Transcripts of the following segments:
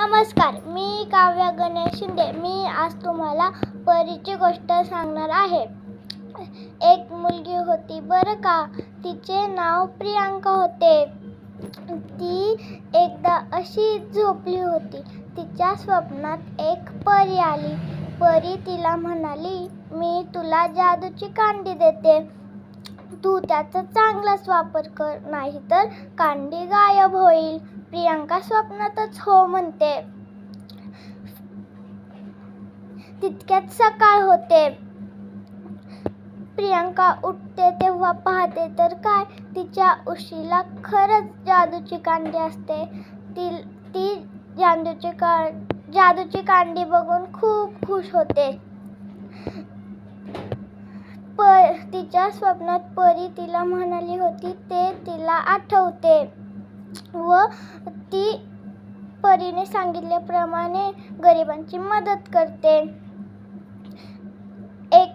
नमस्कार मी काव्या गणेश शिंदे. मी आज तुम्हाला परीची गोष्ट सांगणार आहे. एक मुलगी होती बरं का? तिचे नाव प्रियांका होते. ती एकदा अशी झोपली होती. तिच्या स्वप्नात एक परी आली. परी तिला म्हणाली मी तुला जादूची कांडी देते. तू त्याचा चांगलाच वापर कर नाहीतर कांडी गायब होईल. प्रियांका स्वप्नातच हो म्हणते. तितक्यात सकाळ होते. प्रियांका उठते तेव्हा पाहते तर काय तिच्या उशीला खरंच जादूची कांडी असते. ती ती जादूची का जादूची कांडी बघून खूप खुश होते प तिच्या स्वप्नात परी तिला म्हणाली होती ते तिला आठवते. व ती परीने सांगितल्याप्रमाणे गरिबांची मदत करते. एक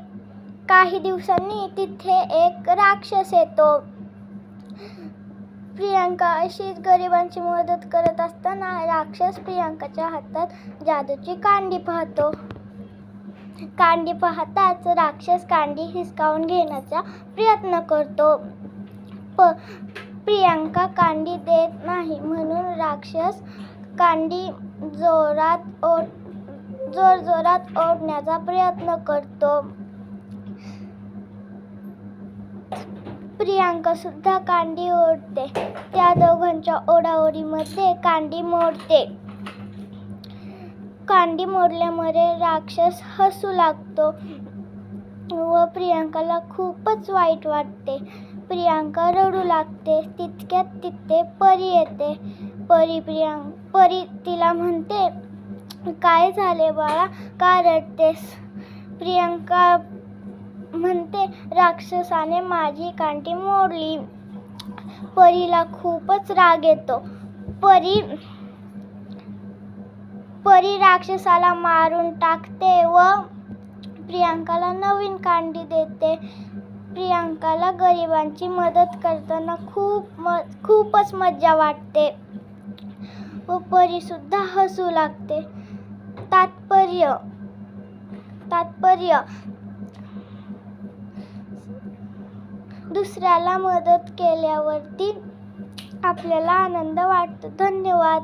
काही दिवसांनी तिथे एक राक्षस येतो. प्रियांका अशीच गरिबांची मदत करत असताना राक्षस प्रियांकाच्या हातात जादूची कांडी पाहतो. कांडी पाहताच राक्षस कांडी हिसकावून घेण्याचा प्रयत्न करतो. प प्रियांका कांडी देत नाही म्हणून राक्षस कांडी जोरात ओढ जोर जोरात ओढण्याचा प्रयत्न करतो. प्रियांका सुद्धा कांडी ओढते. त्या दोघांच्या ओढाओढीमध्ये कांडी मोडते. कांडी मोडल्यामुळे राक्षस हसू लागतो व प्रियांकाला खूपच वाईट वाटते. प्रियांका रडू लागते. तितक्यात तिथे परी येते. परी प्रियां परी तिला म्हणते काय झाले बाळा? का रडतेस? प्रियांका म्हणते राक्षसाने माझी कांडी मोडली. परीला खूपच राग येतो. परी परी राक्षसाला मारून टाकते व प्रियांकाला नवीन कांडी देते. प्रियांकाला गरिबांची मदत करताना खूप म खूपच मज्जा वाटते व परीसुद्धा हसू लागते. तात्पर्य तात्पर्य. दुसऱ्याला मदत केल्यावरती आपल्याला आनंद वाटतो. धन्यवाद.